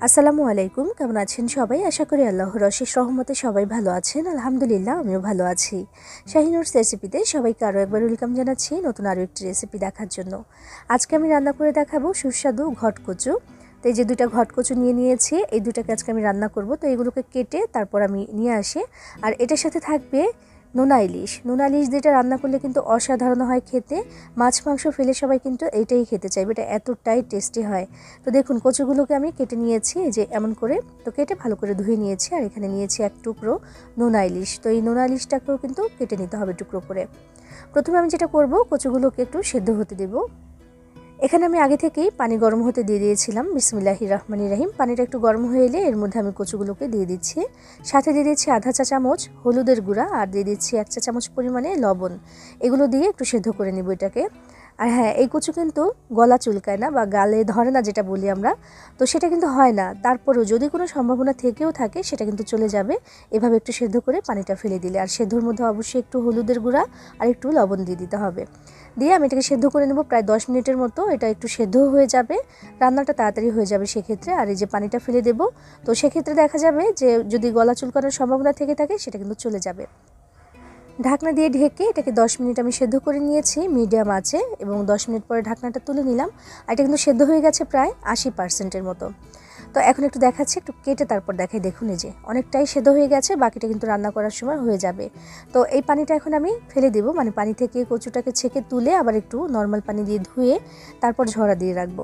আসসালামু আলাইকুম, কেমন আছেন সবাই? আশা করি আল্লাহর অশেষ রহমতে সবাই ভালো আছেন। আলহামদুলিল্লাহ, আমিও ভালো আছি। শাহিনুরস রেসিপিতে সবাইকে আরও একবার ওয়েলকাম জানাচ্ছি নতুন আরও একটি রেসিপি দেখার জন্য। আজকে আমি রান্না করে দেখাবো সুস্বাদু ঘটকচু। তো এই যে দুটা ঘটকচু নিয়ে নিয়েছি, এই দুটাকে আজকে আমি রান্না করব। তো এগুলোকে কেটে তারপর আমি নিয়ে আসি। আর এটার সাথে থাকবে নোনা ইলিশ। নোনা ইলিশ যেটা রান্না করলে কিন্তু অসাধারণ হয় খেতে। মাছ, মাংস ফেলে সবাই কিন্তু এইটাই খেতে চাইবে। এটা এতটাই টেস্টি হয়। তো দেখুন, কচুগুলোকে আমি কেটে নিয়েছি যে এমন করে। তো কেটে ভালো করে ধুয়ে নিয়েছি আর এখানে নিয়েছি এক টুকরো নোনা ইলিশ। তো এই নোনা ইলিশটাকেও কিন্তু কেটে নিতে হবে টুকরো করে। প্রথমে আমি যেটা করব, কচুগুলোকে একটু সেদ্ধ হতে দেবো। এখানে আমি আগে থেকেই পানি গরম হতে দিয়ে দিয়েছিলাম। বিসমিল্লাহি রহমানি রাহিম। পানিটা একটু গরম হয়ে এলে এর মধ্যে আমি কচুগুলোকে দিয়ে দিচ্ছি। সাথে দিয়ে দিচ্ছি আধা চা চামচ হলুদের গুঁড়া আর দিয়ে দিচ্ছি এক চা চামচ পরিমাণে লবণ। এগুলো দিয়ে একটু সেদ্ধ করে নেব এটাকে। আর হ্যাঁ এই কচু কিন্তু গলা চুলকায় না বা গালে ধরে না যেটা বলি আমরা। তো সেটা কিন্তু হয় না। তারপরেও যদি কোনো সম্ভাবনা থেকেও থাকে, সেটা কিন্তু চলে যাবে। এভাবে একটু সেদ্ধ করে পানিটা ফেলে দিলে। আর সেদ্ধর মধ্যে অবশ্যই একটু হলুদের গুঁড়া আর একটু লবণ দিয়ে দিতে হবে। দিয়ে আমি এটাকে সেদ্ধ করে নেব প্রায় দশ মিনিটের মতো। এটা একটু সেদ্ধ হয়ে যাবে। রান্নাটা তাড়াতাড়ি হয়ে যাবে সেক্ষেত্রে। আর এই যে পানিটা ফেলে দেব। তো সেক্ষেত্রে দেখা যাবে যে যদি গলা চুলকানোর সম্ভাবনা থেকে থাকে, সেটা কিন্তু চলে যাবে। ঢাকনা দিয়ে ঢেকে এটাকে দশ মিনিট আমি সেদ্ধ করে নিয়েছি, মিডিয়াম আছে এবং দশ মিনিট পরে ঢাকনাটা তুলে নিলাম। আর এটা কিন্তু সেদ্ধ হয়ে গেছে প্রায় আশি পার্সেন্টের মতো। তো এখন একটু দেখাচ্ছি, একটু কেটে তারপর দেখাই। দেখুন এই যে, অনেকটাই সেদ্ধ হয়ে গেছে, বাকিটা কিন্তু রান্না করার সময় হয়ে যাবে। তো এই পানিটা এখন আমি ফেলে দেবো মানে পানি থেকে কচুটাকে ছেঁকে তুলে আবার একটু নর্মাল পানি দিয়ে ধুয়ে তারপর ঝরা দিয়ে রাখব।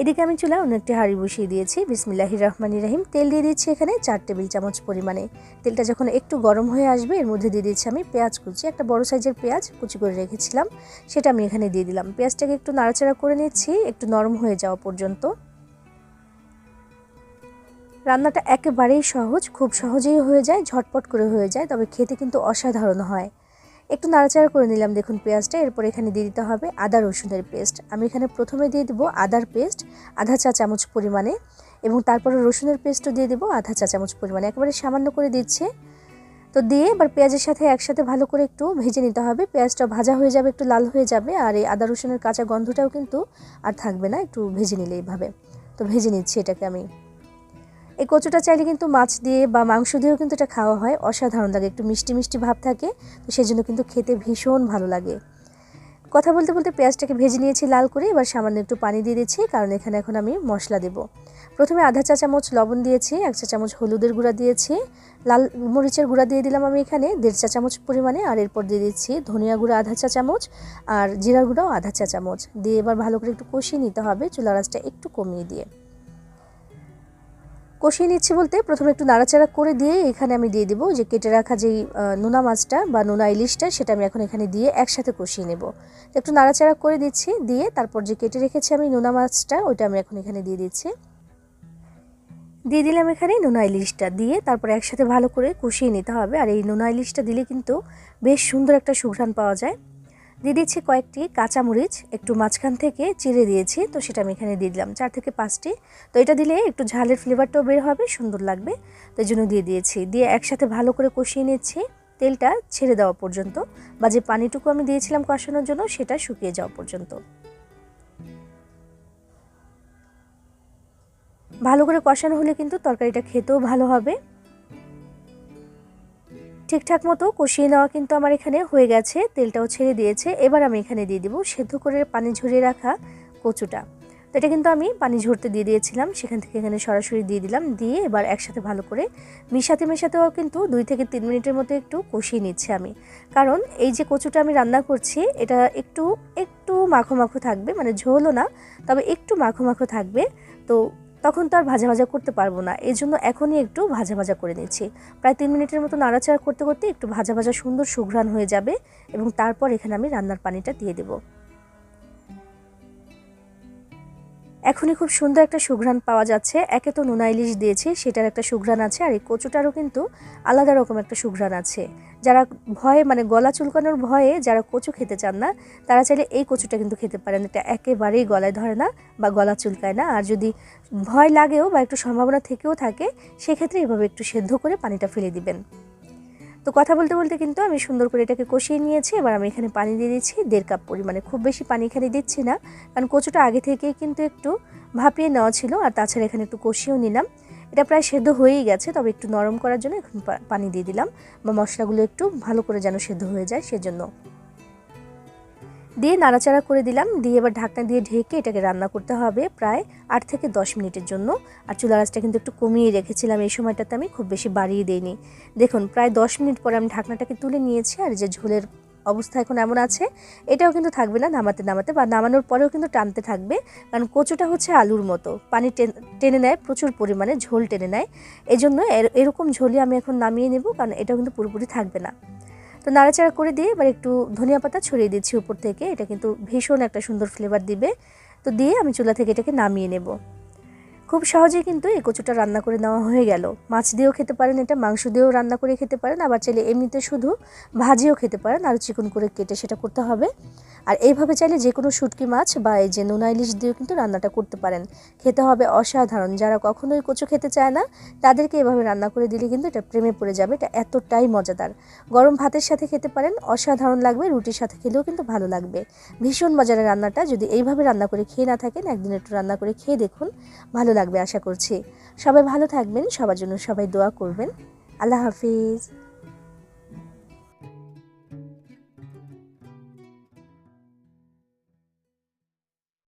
এদিকে আমি চুলায় অন্য একটি হাঁড়ি বসিয়ে দিয়েছি। বিসমিল্লাহির রহমানি রাহিম। তেল দিয়ে দিচ্ছি এখানে চার টেবিল চামচ পরিমাণে। তেলটা যখন একটু গরম হয়ে আসবে, এর মধ্যে দিয়ে দিচ্ছি আমি পেঁয়াজ কুচি। একটা বড় সাইজের পেঁয়াজ কুচি করে রেখেছিলাম, সেটা আমি এখানে দিয়ে দিলাম। পেঁয়াজটাকে একটু নাড়াচাড়া করে নিচ্ছি, একটু নরম হয়ে যাওয়া পর্যন্ত। রান্নাটা একেবারেই সহজ, খুব সহজেই হয়ে যায়, ঝটপট করে হয়ে যায়, তবে খেতে কিন্তু অসাধারণ হয়। একটু নাড়াচাড়া করে নিলাম, দেখুন পেঁয়াজটা, এরপর এখানে দিয়ে দিতে হবে আদা রসুনের পেস্ট। আমি এখানে প্রথমে দিয়ে দেবো আদার পেস্ট, আধা চা চামচ পরিমাণে, এবং তারপরে রসুনের পেস্টও দিয়ে দেবো আধা চা চামচ পরিমাণে। একেবারে সামান্য করে দিচ্ছে। তো দিয়ে এবার পেঁয়াজের সাথে একসাথে ভালো করে একটু ভেজে নিতে হবে। পেঁয়াজটা ভাজা হয়ে যাবে, একটু লাল হয়ে যাবে, আর এই আদা রসুনের কাঁচা গন্ধটাও কিন্তু আর থাকবে না, একটু ভেজে নিলে এইভাবে। তো ভেজে নিচ্ছি এটাকে আমি। এই কচুটা চাইলে কিন্তু মাছ দিয়ে বা মাংস দিয়েও কিন্তু এটা খাওয়া হয়। অসাধারণ লাগে, একটু মিষ্টি মিষ্টি ভাব থাকে, তো সেই জন্য কিন্তু খেতে ভীষণ ভালো লাগে। কথা বলতে বলতে পেঁয়াজটাকে ভেজে নিয়েছি লাল করে, এবার সামান্য একটু পানি দিয়ে দিচ্ছি, কারণ এখানে এখন আমি মশলা দেব। প্রথমে আধা চা চামচ লবণ দিয়েছি, এক চা চামচ হলুদের গুঁড়া দিয়েছি, লাল মরিচের গুঁড়া দিয়ে দিলাম আমি এখানে, দেড় চা চামচ পরিমাণে, আর এরপর দিয়ে দিচ্ছি ধনিয়া গুঁড়া আধা চা চামচ, আর জিরা গুঁড়াও আধা চা চামচ। দিয়ে এবার ভালো করে একটু কষিয়ে নিতে হবে চুলা রাসটা একটু কমিয়ে দিয়ে। কষিয়ে নিচ্ছি বলতে প্রথমে একটু নাড়াচাড়া করে দিয়ে এখানে আমি দিয়ে দেবো যে কেটে রাখা যেই নোনা মাছটা বা নোনা ইলিশটা সেটা আমি এখন এখানে দিয়ে একসাথে কষিয়ে নেব। একটু নাড়াচাড়া করে দিচ্ছি, দিয়ে তারপর যে কেটে রেখেছি আমি নোনা মাছটা ওইটা আমি এখন এখানে দিয়ে দিচ্ছি। দিয়ে দিলাম এখানে নোনা ইলিশটা, দিয়ে তারপর একসাথে ভালো করে কষিয়ে নিতে হবে। আর এই নোনা ইলিশটা দিলে কিন্তু বেশ সুন্দর একটা সুঘ্রাণ পাওয়া যায়। দিয়ে দিচ্ছি কয়েকটি কাঁচামরিচ, একটু মাঝখান থেকে চিড়ে দিয়েছি, তো সেটা আমি এখানে দিয়ে দিলাম, চার থেকে পাঁচটি। তো এটা দিলে একটু ঝালের ফ্লেভারটাও বের হবে, সুন্দর লাগবে, তো এই জন্য দিয়ে দিয়েছি। দিয়ে একসাথে ভালো করে কষিয়ে নিচ্ছি, তেলটা ছেড়ে দেওয়া পর্যন্ত, বা যে পানিটুকু আমি দিয়েছিলাম কষানোর জন্য সেটা শুকিয়ে যাওয়া পর্যন্ত। ভালো করে কষানো হলে কিন্তু তরকারিটা খেতেও ভালো হবে। ঠিকঠাক মতো কষিয়ে নেওয়া কিন্তু আমার এখানে হয়ে গেছে, তেলটাও ছেড়ে দিয়েছে। এবার আমি এখানে দিয়ে দিব সেদ্ধ করে পানি ঝরিয়ে রাখা কচুটা। তো এটা কিন্তু আমি পানি ঝরতে দিয়ে দিয়েছিলাম, সেখান থেকে এখানে সরাসরি দিয়ে দিলাম, দিয়ে এবার একসাথে ভালো করে মিশাতে মেশাতেও কিন্তু দুই থেকে তিন মিনিটের মতো একটু কষিয়ে নিচ্ছি আমি। কারণ এই যে কচুটা আমি রান্না করছি, এটা একটু একটু মাখো মাখো থাকবে মানে ঝোলও না, তবে একটু মাখো মাখো থাকবে। তো তখন তো আর ভাজা ভাজা করতে পারব না। এই জন্য এখনই একটু ভাজা ভাজা করে নিচ্ছি। প্রায় তিন মিনিটের মতো নাড়াচাড়া করতে করতে একটু ভাজা ভাজা সুন্দর সুঘ্রাণ হয়ে যাবে এবং তারপর এখানে আমি রান্নার পানিটা দিয়ে দেবো। এখনই খুব সুন্দর একটা সুঘ্রাণ পাওয়া যাচ্ছে। একে তো নোনা ইলিশ দিয়েছি, সেটার একটা সুঘ্রাণ আছে, আর এই কচুটারও কিন্তু আলাদা রকম একটা সুঘ্রাণ আছে। যারা ভয়ে মানে গলা চুলকানোর ভয়ে যারা কচু খেতে চান না, তারা চাইলে এই কচুটা কিন্তু খেতে পারেন। এটা একেবারেই গলায় ধরে না বা গলা চুলকায় না। আর যদি ভয় লাগেও বা একটু সম্ভাবনা থেকেও থাকে, সেক্ষেত্রে এভাবে একটু সেদ্ধ করে পানিটা ফেলে দিবেন। তো কথা বলতে বলতে কিন্তু আমি সুন্দর করে এটাকে কষিয়ে নিয়েছি। এবার আমি এখানে পানি দিয়ে দিচ্ছি দেড় কাপ পরিমাণে। খুব বেশি পানি এখানে দিচ্ছি না, কারণ কচুটা আগে থেকেই কিন্তু একটু ভাপিয়ে নেওয়া ছিল। আর তাছাড়া এখানে একটু কষিয়েও নিলাম। এটা প্রায় সেদ্ধ হয়েই গেছে, তবে একটু নরম করার জন্য এখন পানি দিয়ে দিলাম বা মশলাগুলো একটু ভালো করে যেন সেদ্ধ হয়ে যায় সেজন্য। দিয়ে নাড়াচাড়া করে দিলাম, দিয়ে এবার ঢাকনা দিয়ে ঢেকে এটাকে রান্না করতে হবে প্রায় আট থেকে দশ মিনিটের জন্য। আর চুলা আঁচটা কিন্তু একটু কমিয়ে রেখেছিলাম, এই সময়টাতে আমি খুব বেশি বাড়িয়ে দিইনি। দেখুন, প্রায় দশ মিনিট পরে আমি ঢাকনাটাকে তুলে নিয়েছি আর যে ঝোলের অবস্থা এখন এমন আছে। এটাও কিন্তু থাকবে না নামাতে নামাতে বা নামানোর পরেও কিন্তু টানতে থাকবে। কারণ কচুটা হচ্ছে আলুর মতো। পানি টেনে নেয়, প্রচুর পরিমাণে ঝোল টেনে নেয়। এই জন্য এর- এরকম ঝোলই আমি এখন নামিয়ে নেব কারণ এটাও কিন্তু পুরোপুরি থাকবে না। তো নাড়াচাড়া করে দিয়ে এবার একটু ধনিয়া পাতা ছড়িয়ে দিচ্ছি উপর থেকে। এটা কিন্তু ভীষণ একটা সুন্দর ফ্লেভার দিবে। তো দিয়ে আমি চুলা থেকে এটাকে নামিয়ে নেব। খুব সহজেই কিন্তু এই কচুটা রান্না করে নেওয়া হয়ে গেল। মাছ দিয়েও খেতে পারেন এটা, মাংস দিয়েও রান্না করে খেতে পারেন, আবার চাইলে এমনিতে শুধু ভাজিও খেতে পারেন আর চিকন করে কেটে সেটা করতে হবে। আর এইভাবে চাইলে যে কোনো শুটকি মাছ বা এই যে নোনা ইলিশ দিয়েও কিন্তু রান্নাটা করতে পারেন। খেতে হবে অসাধারণ। যারা কখনোই কচু খেতে চায় না, তাদেরকে এভাবে রান্না করে দিলে কিন্তু এটা প্রেমে পড়ে যাবে, এটা এতটাই মজাদার। গরম ভাতের সাথে খেতে পারেন, অসাধারণ লাগবে, রুটির সাথে খেলেও কিন্তু ভালো লাগবে। ভীষণ মজার রান্নাটা, যদি এইভাবে রান্না করে খেয়ে না থাকেন, একদিন একটু রান্না করে খেয়ে দেখুন, ভালো লাগবে আশা করছি। সবাই ভালো থাকবেন সবার জন্য সবাই দোয়া করবেন। আল্লাহ হাফিজ।